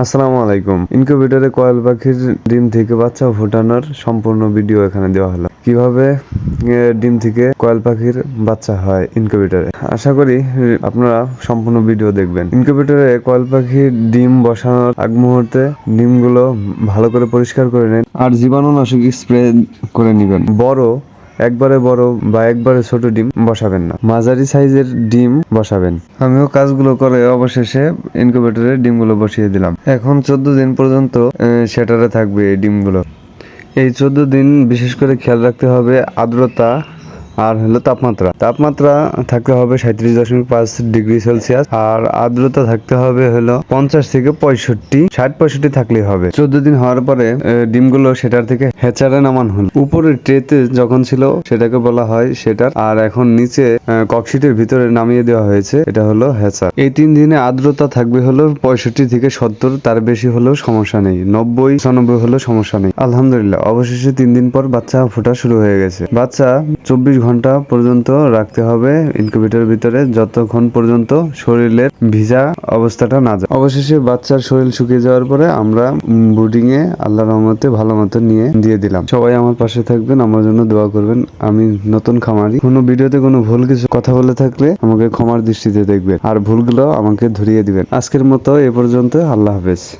আসসালামু আলাইকুম। ইনকিউবেটরে কয়েল পাখির ডিম থেকে বাচ্চা ফোটানোর সম্পূর্ণ ভিডিও এখানে দেওয়া হলো। কীভাবে ডিম থেকে কয়েল পাখির বাচ্চা হয় ইনকিউবেটরে আশা করি আপনারা সম্পূর্ণ ভিডিও দেখবেন। ইনকিউবেটরে কয়েল পাখির ডিম বসানোর আগ মুহূর্তে ডিমগুলো ভালো করে পরিষ্কার করে নেন আর জীবাণুনাশক স্প্রে করে নেবেন। বড় একবারে বড় বা একবারে ছোট ডিম বসাবেন না। মাঝারি সাইজের ডিম বসাবেন। আমিও কাজগুলো করে অবশেষে ইনকিউবেটরে ডিমগুলো বসিয়ে দিলাম। এখন চোদ্দ দিন পর্যন্ত সেটারে থাকবে এই ডিমগুলো। এই চোদ্দ দিন বিশেষ করে খেয়াল রাখতে হবে আর্দ্রতা আর হলো তাপমাত্রা। তাপমাত্রা থাকতে হবে সাঁত্রিশ দশমিক পাঁচ ডিগ্রি সেলসিয়াস আর আর্দ্রতা থাকতে হবে হলো পঞ্চাশ থেকে পঁয়ষট্টি, ষাট পঁয়ষট্টি থাকলেই হবে। চোদ্দ দিন হওয়ার পরে ডিমগুলো সেটার থেকে হেচারে নামান হল। উপরের ট্রেতে যখন ছিল, সেটাকে বলা হয় সেটার, আর এখন নিচে ককশিটের ভিতরে নামিয়ে দেওয়া হয়েছে, এটা হলো হেচার। এই তিন দিনে আর্দ্রতা থাকবে হলো পঁয়ষট্টি থেকে সত্তর, তার বেশি হলেও সমস্যা নেই। নব্বই পঁচানব্বই হলেও সমস্যা নেই। আলহামদুলিল্লাহ, অবশেষে তিন দিন পর বাচ্চা ফোটা শুরু হয়ে গেছে। বাচ্চা চব্বিশ ঘণ্টা পর্যন্ত রাখতে হবে ইনকিউবেটরের ভিতরে যতক্ষণ পর্যন্ত শরীরের ভিজা অবস্থাটা না যায়। অবশেষে বাচ্চার শরীর শুকিয়ে যাওয়ার পরে আমরা বুডিং এ আল্লাহ রহমতে ভালো মতো নিয়ে দিয়ে দিলাম। সবাই আমার পাশে থাকবেন, আমার জন্য দোয়া করবেন। আমি নতুন খামারি। কোনো ভিডিওতে কোনো ভুল কিছু কথা বলে থাকলে আমাকে ক্ষমার দৃষ্টিতে দেখবেন। আর ভুলগুলো আমাকে ধরিয়ে দিবেন। আজকের মতো এ পর্যন্ত। আল্লাহ হাফেজ।